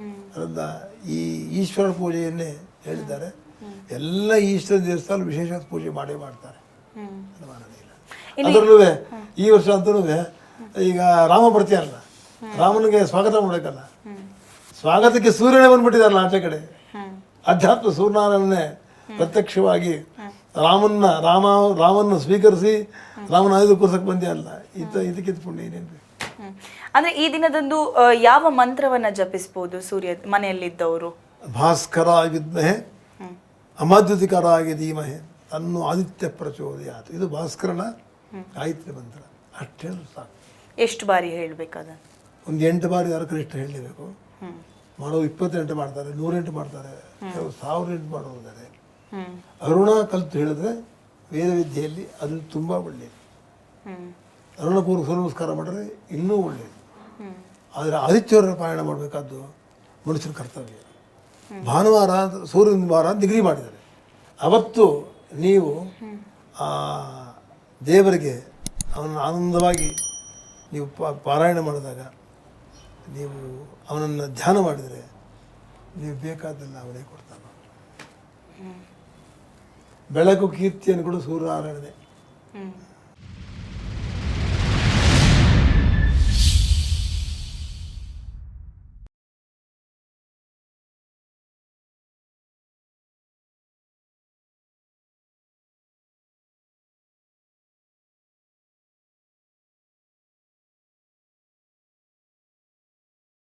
ಅದರಿಂದ ಈ ಈಶ್ವರ ಪೂಜೆಯನ್ನೇ ಹೇಳಿದ್ದಾರೆ. ಎಲ್ಲ ಈಶ್ವರ ದೇವಸ್ಥಾನ ವಿಶೇಷವಾದ ಪೂಜೆ ಮಾಡೇ ಮಾಡ್ತಾರೆ. ಅದರಲ್ಲೂ ಈ ವರ್ಷ ಅಂತೂ ಈಗ ರಾಮ ಬರ್ತೀಯಲ್ಲ ರಾಮನಿಗೆ ಸ್ವಾಗತ ಮಾಡಬೇಕಲ್ಲ. ಸ್ವಾಗತಕ್ಕೆ ಸೂರ್ಯನೇ ಬಂದ್ಬಿಟ್ಟಿದಾರಲ್ಲ ಆಚೆ ಕಡೆ. ಅಧ್ಯಾತ್ಮ ಸೂರ್ಯನಾರಾಯಣನೇ ಪ್ರತ್ಯಕ್ಷವಾಗಿ ರಾಮನ್ನ ರಾಮ ರಾಮನ್ನು ಸ್ವೀಕರಿಸಿ ರಾಮನ ಆಯುಧ ಕೂರ್ಸಕ್ಕೆ ಬಂದಿಯಲ್ಲ. ಇತ ಇದಕ್ಕಿಂತ ಪುಣ್ಯ ಏನೇನು ಬೇಕು. ಅಂದ್ರೆ ಈ ದಿನದಂದು ಯಾವ ಮಂತ್ರವನ್ನ ಜಪಿಸಬಹುದು ಸೂರ್ಯ ಮನೆಯಲ್ಲಿದ್ದವರು? ಭಾಸ್ಕರ ವಿದ್ಮಹೆ ಅಮಾದ್ಯುತಿಕರಾಗಿ ಧೀಮಹೆ ತನ್ನು ಆದಿತ್ಯ ಪ್ರಚೋದಯಾತ್. ಇದು ಭಾಸ್ಕರನ ಗಾಯತ್ರಿ ಮಂತ್ರ. ಅಷ್ಟೇ ಸಾಕು. ಎಷ್ಟು ಬಾರಿ ಹೇಳಬೇಕಾದ ಒಂದು ಎಂಟು ಬಾರಿ ಯಾರು ಕನಿಷ್ಠ ಹೇಳಲೇಬೇಕು. ಮಾಡೋ ಇಪ್ಪತ್ತೆಂಟು ಮಾಡ್ತಾರೆ ನೂರೆಂಟು ಮಾಡ್ತಾರೆ ಕೆಲವು ಸಾವಿರ ಎಂಟು ಮಾಡೋದಾರೆ ಅರುಣ ಕಲಿತು ಹೇಳಿದ್ರೆ ವೇದ ವಿದ್ಯೆಯಲ್ಲಿ ಅದು ತುಂಬ ಒಳ್ಳೆಯದು. ಹ್ಮ್ ಅರುಣ ಪೂರ್ವ ಮಾಡಿದ್ರೆ ಇನ್ನೂ ಒಳ್ಳೆಯದು ಆದರೆ ಆದಿತ್ಯವಾರ ಪಾರಾಯಣ ಮಾಡಬೇಕಾದ್ದು ಮನುಷ್ಯನ ಕರ್ತವ್ಯ. ಭಾನುವಾರ ಸೂರ್ಯನ ವಾರ ನಿಗದಿ ಮಾಡಿದ್ದಾರೆ. ಅವತ್ತು ನೀವು, ಆ, ದೇವರಿಗೆ ಅವನನ್ನು ಆನಂದವಾಗಿ ನೀವು ಪಾರಾಯಣ ಮಾಡಿದಾಗ ನೀವು ಅವನನ್ನು ಧ್ಯಾನ ಮಾಡಿದರೆ ನೀವು ಬೇಕಾದ್ದೆಲ್ಲ ಅವನೇ ಕೊಡ್ತಾನೆ. ಬೆಳಕು ಕೀರ್ತಿಯನ್ನು ಕೂಡ ಸೂರ್ಯನಾರಾಯಣನೇ.